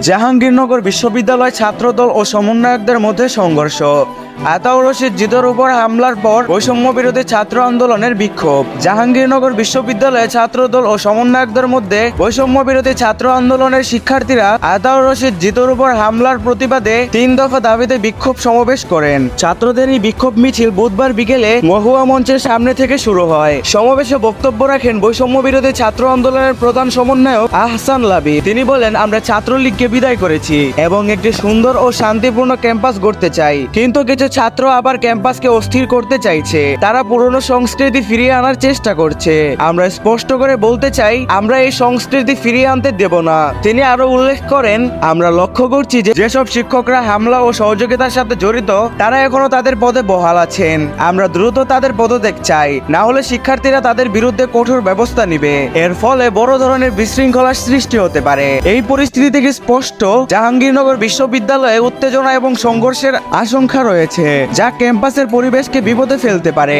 জাহাঙ্গীরনগর বিশ্ববিদ্যালয় ছাত্রদল ও সমন্বয়কদের মধ্যে সংঘর্ষ। আতাউর রশিদ জিদের উপর হামলার পর বৈষম্য বিরোধী ছাত্র আন্দোলনের বিক্ষোভ। জাহাঙ্গীরনগর বিশ্ববিদ্যালয়ে ছাত্রদল ও সমন্বয়কদের মধ্যে বৈষম্য বিরোধী ছাত্র আন্দোলনের শিক্ষার্থীরা আতাউর রশিদ জিদের উপর হামলার প্রতিবাদে তিন দফা দাবিতে বিক্ষোভ সমাবেশ করেন। ছাত্রদের এই বিক্ষোভ মিছিল বুধবার বিকেলে মহুয়া মঞ্চের সামনে থেকে শুরু হয়। সমাবেশে বক্তব্য রাখেন বৈষম্য বিরোধী ছাত্র আন্দোলনের প্রধান সমন্বয়ক আহসান লাবি। তিনি বলেন, আমরা ছাত্রলীগকে বিদায় করেছি এবং একটি সুন্দর ও শান্তিপূর্ণ ক্যাম্পাস গড়তে চাই। কিন্তু কিছু ছাত্র আবার ক্যাম্পাসকে অস্থির করতে চাইছে। তারা পুরনো সংস্কৃতি ফিরিয়ে আনার চেষ্টা করছে। আমরা স্পষ্ট করে বলতে চাই, আমরা এই সংস্কৃতি ফিরিয়ে আনতে দেব না। তিনি আরও উল্লেখ করেন, আমরা লক্ষ্য করছি যে যেসব শিক্ষকরা হামলা ও সহযোগিতার সাথে জড়িত, তারা এখনও তাদের পদে বহাল আছেন। আমরা দ্রুত তাদের পদত্যাগ চাই, না হলে শিক্ষার্থীরা তাদের বিরুদ্ধে কঠোর ব্যবস্থা নিবে। এর ফলে বড় ধরনের বিশৃঙ্খলার সৃষ্টি হতে পারে। এই পরিস্থিতি থেকে স্পষ্ট জাহাঙ্গীরনগর বিশ্ববিদ্যালয়ে উত্তেজনা এবং সংঘর্ষের আশঙ্কা রয়েছে যা ক্যাম্পাসের পরিবেশকে বিপদে ফেলতে পারে।